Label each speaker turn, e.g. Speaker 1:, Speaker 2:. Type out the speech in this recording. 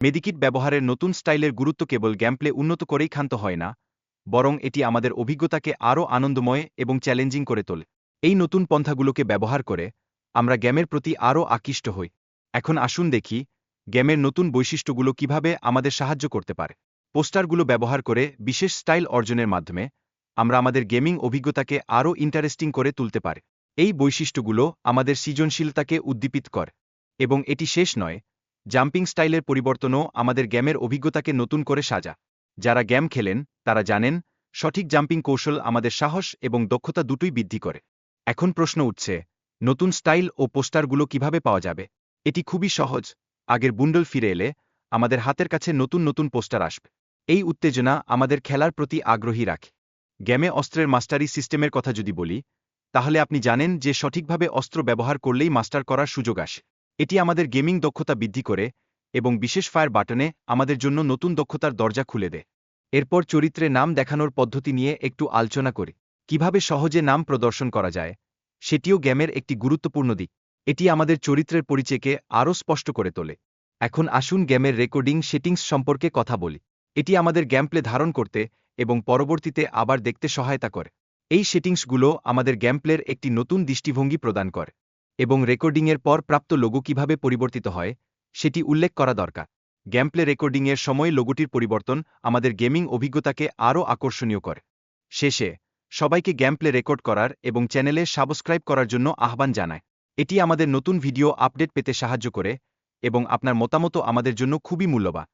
Speaker 1: Medikit ব্যবহারের নতুন স্টাইলের গুরুত্ব কেবল গ্যামপ্লে উন্নত করেই ক্ষান্ত হয় না, বরং এটি আমাদের অভিজ্ঞতাকে আরও আনন্দময় এবং চ্যালেঞ্জিং করে তোলে। এই নতুন পন্থাগুলোকে ব্যবহার করে আমরা গেমের প্রতি আরও আকৃষ্ট হই। এখন আসুন দেখি গেমের নতুন বৈশিষ্ট্যগুলো কীভাবে আমাদের সাহায্য করতে পারে। পোস্টারগুলো ব্যবহার করে বিশেষ স্টাইল অর্জনের মাধ্যমে আমরা আমাদের গেমিং অভিজ্ঞতাকে আরও ইন্টারেস্টিং করে তুলতে পারে। এই বৈশিষ্ট্যগুলো আমাদের সৃজনশীলতাকে উদ্দীপিত করে, এবং এটি শেষ নয় জাম্পিং স্টাইলের পরিবর্তনও আমাদের গেমের অভিজ্ঞতাকে নতুন করে সাজা। যারা গেম খেলেন, তারা জানেন, সঠিক জাম্পিং কৌশল আমাদের সাহস এবং দক্ষতা দুটোই বৃদ্ধি করে। এখন প্রশ্ন উঠছে, নতুন স্টাইল ও পোস্টারগুলো কীভাবে পাওয়া যাবে? এটি খুবই সহজ। আগের বুন্ডল ফিরে এলে আমাদের হাতের কাছে নতুন নতুন পোস্টার আসবে। এই উত্তেজনা আমাদের খেলার প্রতি আগ্রহী রাখে। গেমে অস্ত্রের মাস্টারি সিস্টেমের কথা যদি বলি, তাহলে আপনি জানেন যে সঠিকভাবে অস্ত্র ব্যবহার করলেই মাস্টার করার সুযোগ আসে। এটি আমাদের গেমিং দক্ষতা বৃদ্ধি করে এবং বিশেষ ফায়ার বাটনে আমাদের জন্য নতুন দক্ষতার দরজা খুলে দেয়। এরপর চরিত্রে নাম দেখানোর পদ্ধতি নিয়ে একটু আলোচনা করি। কীভাবে সহজে নাম প্রদর্শন করা যায়, সেটিও গেমের একটি গুরুত্বপূর্ণ দিক। এটি আমাদের চরিত্রের পরিচয়কে আরও স্পষ্ট করে তোলে। এখন আসুন গেমের রেকর্ডিং সেটিংস সম্পর্কে কথা বলি। এটি আমাদের গেমপ্লে ধারণ করতে এবং পরবর্তীতে আবার দেখতে সহায়তা করে। এই সেটিংসগুলো আমাদের গেমপ্লের একটি নতুন দৃষ্টিভঙ্গি প্রদান করে। এবং রেকর্ডিংয়ের পর প্রাপ্ত লোগো কীভাবে পরিবর্তিত হয়, সেটি উল্লেখ করা দরকার। গেমপ্লে রেকর্ডিংয়ের সময় লোগোটির পরিবর্তন আমাদের গেমিং অভিজ্ঞতাকে আরও আকর্ষণীয় করে। শেষে, সবাইকে গেমপ্লে রেকর্ড করার এবং চ্যানেলে সাবস্ক্রাইব করার জন্য আহ্বান জানায়। এটি আমাদের নতুন ভিডিও আপডেট পেতে সাহায্য করে এবং আপনার মতামতও আমাদের জন্য খুবই মূল্যবান।